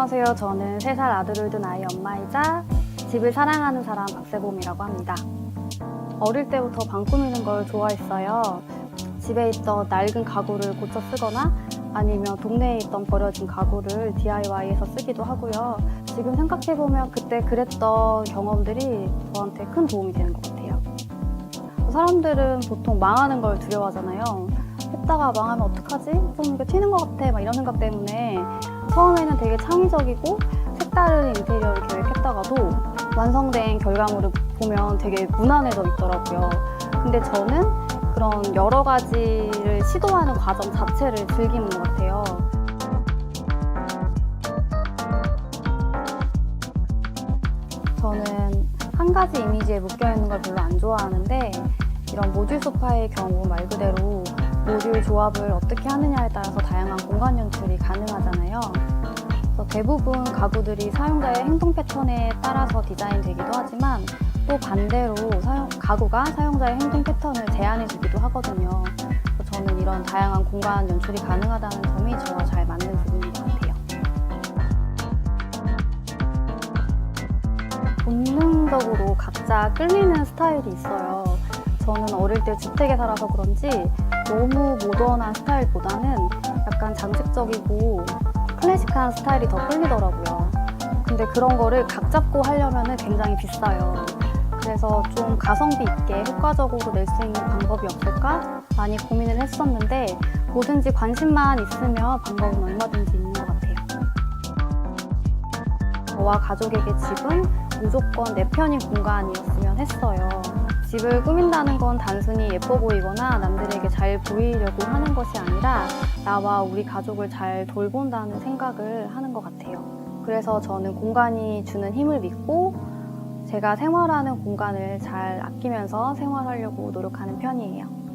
안녕하세요. 저는 3살 아들을 둔 아이 엄마이자 집을 사랑하는 사람 박세봄이라고 합니다. 어릴 때부터 방 꾸미는 걸 좋아했어요. 집에 있던 낡은 가구를 고쳐 쓰거나 아니면 동네에 있던 버려진 가구를 DIY해서 쓰기도 하고요. 지금 생각해보면 그때 그랬던 경험들이 저한테 큰 도움이 되는 것 같아요. 사람들은 보통 망하는 걸 두려워하잖아요. 했다가 망하면 어떡하지? 좀 이거 튀는 것 같아. 막 이런 생각 때문에 처음에는 되게 창의적이고 색다른 인테리어를 계획했다가도 완성된 결과물을 보면 되게 무난해져 있더라고요. 근데 저는 그런 여러 가지를 시도하는 과정 자체를 즐기는 것 같아요. 저는 한 가지 이미지에 묶여 있는 걸 별로 안 좋아하는데 이런 모듈 소파의 경우 말 그대로 모듈 조합을 어떻게 하느냐에 따라서 다양한 공간 연출이 가능하잖아요. 그래서 대부분 가구들이 사용자의 행동 패턴에 따라서 디자인되기도 하지만 또 반대로 사용- 가구가 사용자의 행동 패턴을 제한해주기도 하거든요. 그래서 저는 이런 다양한 공간 연출이 가능하다는 점이 저와 잘 맞는 부분인 것 같아요. 본능적으로 각자 끌리는 스타일이 있어요. 저는 어릴 때 주택에 살아서 그런지 너무 모던한 스타일보다는 약간 장식적이고 클래식한 스타일이 더 끌리더라고요. 근데 그런 거를 각 잡고 하려면 굉장히 비싸요. 그래서 좀 가성비 있게 효과적으로 낼 수 있는 방법이 없을까 많이 고민을 했었는데 뭐든지 관심만 있으면 방법은 얼마든지. 저와 가족에게 집은 무조건 내 편인 공간이었으면 했어요. 집을 꾸민다는 건 단순히 예뻐 보이거나 남들에게 잘 보이려고 하는 것이 아니라 나와 우리 가족을 잘 돌본다는 생각을 하는 것 같아요. 그래서 저는 공간이 주는 힘을 믿고 제가 생활하는 공간을 잘 아끼면서 생활하려고 노력하는 편이에요.